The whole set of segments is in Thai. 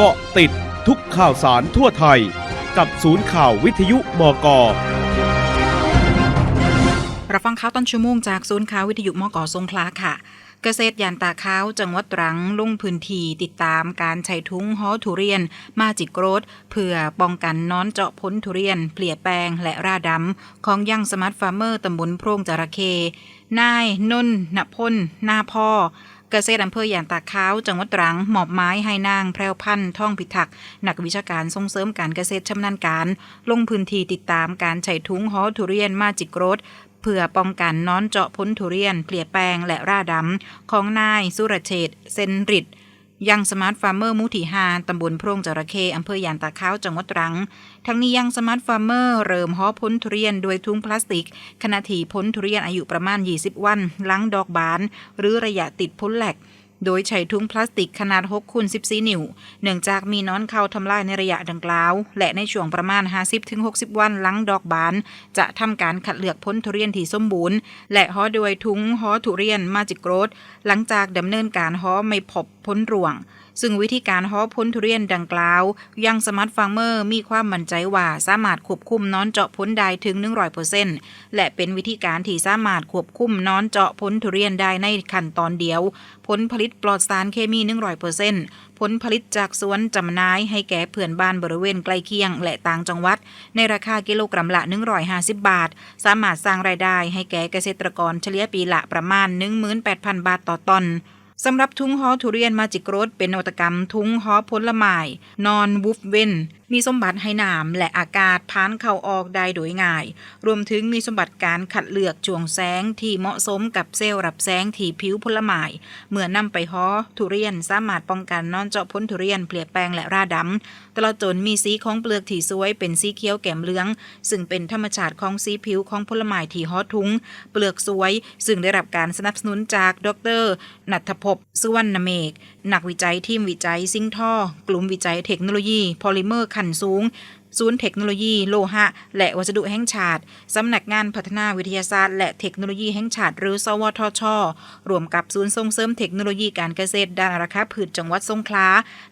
เกาะติดทุกข่าวสารทั่วไทย กับศูนย์ข่าววิทยุมกรับฟังข่าวต้นชั่วโมงจากศูนย์ข่าววิทยุมกสงขลาค่ะ เกษตรยานตาข้าวจังหวัดตรังลงพื้นที่ติดตามการใช้ทุ้งฮอทุเรียน มาจิกโกรดเพื่อป้องกันน้อนเจาะพ้นทุเรียน เปลี่ยแปลงและราดำของยังสมาร์ทฟาร์มเมอร์ตำบลโพรงจระเข้นายนนท์ณพลนาพ่อเกษตรอำเภอยางตาข้าวจังหวัดตรังหมอบไม้ให้นางแพรวพันธ์ท่องพิทักษ์นักวิชาการส่งเสริมการเกษตรชำนาญการ ลงพื้นที่ติดตามการใช้ทุ้งฮอทุเรียนมาจิกโรด พื่อป้องกันน้อนเจาะพ้นทุเรียนเปลี่ยแปลงและร่าดำของนายสุรเชษเซนริดยังสมาร์ทฟาร์มเมอร์มุทีฮาตำบลโพรงจระเข้อำเภอยานตาข้าวจังหวัดตรัง ทั้งนี้ยังสมาร์ทฟาร์มเมอร์เริ่มห่อพ้นทุเรียนโดยทุงพลาสติก ขณะที่พ้นทุเรียนอายุประมาณ 20 วันหลังดอกบาน หรือระยะติดพ้นแหลก โดยใช้ถุงพลาสติกขนาด6คูณ14 นิ้ว เนื่องจากมีน้อนเข้าทำลายในระยะดังกล่าว และในช่วงประมาณ 50-60 วันหลังดอกบาน จะทำการคัดเลือกพ้นทุเรียนที่สมบูรณ์ และห่อโดยถุงห่อทุเรียนมาจิกโกรดหลังจากดำเนินการห่อไม่พบพ้นร่วง ซึ่งวิธีการห่อพ้นทุเรียนดังกล่าวยังสมาร์ทฟาร์มเมอร์มีความมั่นใจว่าสามารถควบคุมน้อนเจาะพ้นได้ถึง 100%และเป็นวิธีการที่สามารถควบคุมน้อนเจาะพ้นทุเรียนได้ในขั้นตอนเดียว ผลผลิตปลอดสารเคมี 100%ผลผลิตจากสวนจำหน่ายให้แก่เพื่อนบ้านบริเวณใกล้เคียง และต่างจังหวัด ในราคากิโลกรัมละ 150 บาท สามารถสร้างรายได้ให้แก่เกษตรกรเฉลี่ยปีละประมาณ 18,000 บาทต่อตน สำหรับทุงฮอทุเรียนมาจิกรดเป็นนวัตกรรมทุงฮอผลไม้นอนวูฟเวนมีสมบัติให้น้ำและอากาศผ่านเข้าออกได้โดยง่าย รวมถึงมีสมบัติการขัดเลือกช่วงแสงที่เหมาะสมกับเซลล์รับแสงที่ผิวผลไม้เมื่อนำไปฮอทุเรียนสามารถป้องกันนอนเจาะพ้นทุเรียนเปลี่ยแปลงและราดำตลอดจนมีสีของเปลือกที่สวยเป็นสีเขียวแก้มเหลือง ซึ่งเป็นธรรมชาติของสีผิวของผลไม้ที่ฮอทุงเปลือกสวย ซึ่งได้รับการสนับสนุนจากดรนัทภบสุวรรณเมก นักวิจัยทีมวิจัยซิงท่อกลุ่มวิจัยเทคโนโลยี พอลิเมอร์ขั้นสูง ศูนย์เทคโนโลยี โลหะ และวัสดุแห่งชาติ สำนักงานพัฒนาวิทยาศาสตร์ และเทคโนโลยีแห่งชาติ หรือ สวทช รวมกับศูนย์ส่งเสริมเทคโนโลยีการเกษตรด้านราคาพืชจังหวัดสงขลา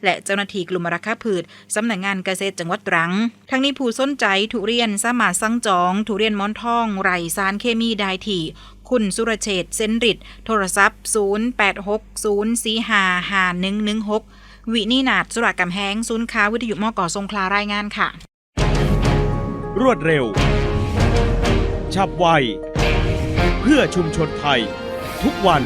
และเจ้าหน้าที่กลุ่มราคาพืช สำนักงานเกษตรจังหวัดตรัง ทั้งนี้ผู้สนใจทุเรียนสามารถสั่งจอง ทุเรียนหมอนทอง ไรสารเคมีได้ที่คุณสุรเชษเซนริดโทรศัพท์ 0860455116 วินีนาดสุรากำแหงศูนย์ค้าวิทยุมกสงขลารายงานค่ะ รวดเร็ว ฉับไว เพื่อชุมชนไทย ทุกวัน